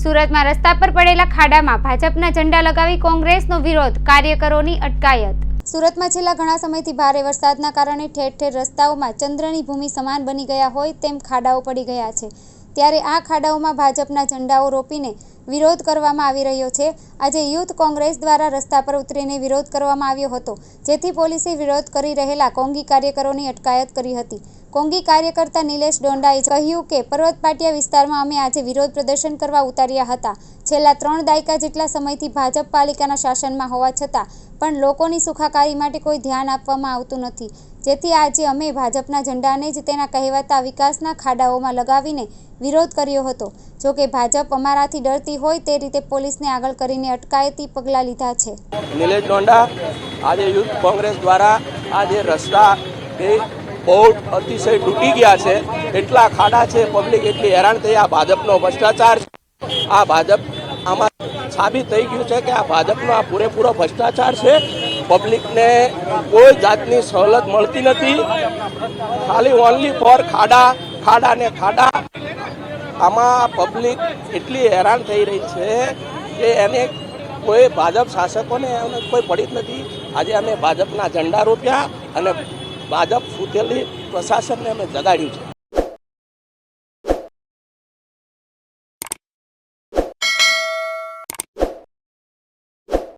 સુરતમાં રસ્તા પર પડેલા ખાડામાં ભાજપના ઝંડા લગાવી કોંગ્રેસનો વિરોધ કાર્યકરોની અટકાયત. સુરતમાં છેલ્લા ઘણા સમયથી ભારે વરસાદના કારણે ઠેર ઠેર રસ્તાઓમાં ચંદ્રની ભૂમિ સમાન બની ગયા હોય તેમ ખાડાઓ પડી ગયા છે. ત્યારે આ ખાડાઓમાં ભાજપના ઝંડાઓ રોપીને વિરોધ કરવામાં આવી રહ્યો છે. આજે યુથ કોંગ્રેસ દ્વારા રસ્તા પર ઉતરીને વિરોધ કરવામાં આવ્યો હતો, જેથી પોલીસે વિરોધ કરી રહેલા કોંગી કાર્યકરોની અટકાયત કરી હતી. કોંગી કાર્યકર્તા નિલેશ ડોંડાએ કહ્યું કે પર્વત પાટિયા વિસ્તારમાં અમે આજે વિરોધ પ્રદર્શન કરવા ઉતાર્યા હતા. છેલ્લા ત્રણ દાયકા જેટલા સમયથી ભાજપ પાલિકાના શાસનમાં હોવા છતાં પણ લોકોની સુખાકારી માટે કોઈ ધ્યાન આપવામાં આવતું નથી. જેથી આજે અમે ભાજપના ઝંડાને જ તેના કહેવાતા વિકાસના ખાડાઓમાં લગાવીને વિરોધ કર્યો હતો. જો કે ભાજપ અમારાથી ડરતી હોય તે રીતે પોલીસને આગળ કરીને અટકાયતી પગલાં લીધા છે. નિલેશ ડોંડા આજે યુથ કોંગ્રેસ દ્વારા આજે રસ્તા બહુ અતિશય તૂટી ગયા છે. એટલા ખાડા છે પબ્લિક એટલી હેરાન થઈ. આ ભાજપનો ભ્રષ્ટાચાર છે. આ ભાજપ આમાં સાબિત થઈ ગયું છે કે આ ભાજપનો આ પૂરેપૂરો ભ્રષ્ટાચાર છે. પબ્લિકને કોઈ જાતની સવલત મળતી નથી. ખાલી ઓનલી ફોર ખાડા ખાડા ને ખાડા. આમાં પબ્લિક એટલી હેરાન થઈ રહી છે કે એને કોઈ ભાજપ શાસકોને કોઈ પડી જ નથી. આજે અમે ભાજપના ઝંડા રોપ્યા અને ભાજપ ફૂટેલી પ્રશાસનને અમે જગાડ્યું છે.